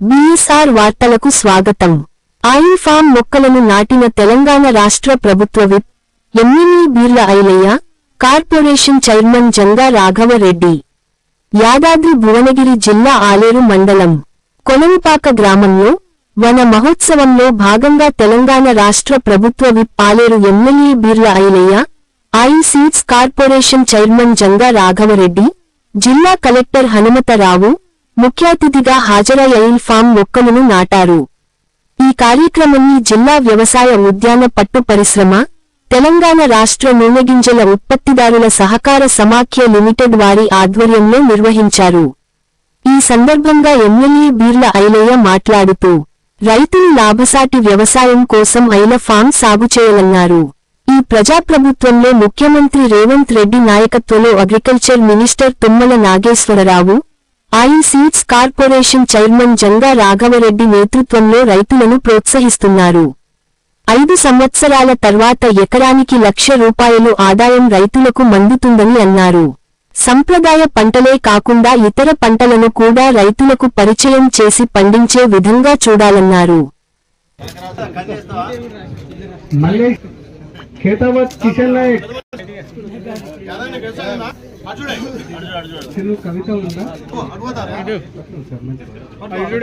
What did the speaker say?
BSR వార్తలకు స్వాగతం. Oil form మొక్కలను నాటిన తెలంగాణ రాష్ట్ర ప్రభుత్వ whip. MLA Beerla Ailaiah corporation chairman Janga Raghava Reddy. Yadadri Bhuvanagiri జిల్లా ఆలేరు మండలం కొలంపాక గ్రామంలో వన మహోత్సవంలో భాగంగా తెలంగాణ రాష్ట్ర ప్రభుత్వ whip. Aleru MLA Beerla Ailaiah oil seeds corporation chairman Janga Raghava Reddy జిల్లా కలెక్టర్ హనుమతరావు ముఖ్య అతిథిగా హాజరై ఎయిల్ ఫామ్ మొక్కలను నాటారు. ఈ కార్యక్రమాన్ని జిల్లా వ్యవసాయ ఉద్యాన పట్టు పరిశ్రమ తెలంగాణ రాష్ట్ర నూనెగింజల ఉత్పత్తిదారుల సహకార సమాఖ్య లిమిటెడ్ వారి ఆధ్వర్యంలో నిర్వహించారు. ఈ సందర్భంగా ఎమ్మెల్యే బీర్ల ఐలయ్య మాట్లాడుతూ రైతులు లాభసాటి వ్యవసాయం కోసం ఐల ఫామ్ సాగు చేయాలన్నారు. ఈ ప్రజాప్రభుత్వంలో ముఖ్యమంత్రి రేవంత్ రెడ్డి నాయకత్వంలో agriculture minister Tummala Nageswara Rao oil seeds corporation chairman Janga Raghava Reddy నేతృత్వంలో రైతులను ప్రోత్సహిస్తున్నారు. ఐదు సంవత్సరాల తర్వాత ఎకరానికి లక్ష రూపాయలు ఆదాయం రైతులకు మందుతుందని అన్నారు. సంప్రదాయ పంటలే కాకుండా ఇతర పంటలను కూడా రైతులకు పరిచయం చేసి పండించే విధంగా చూడాలన్నారు. మళ్ళీ కవిత ఉందా? మంచిది.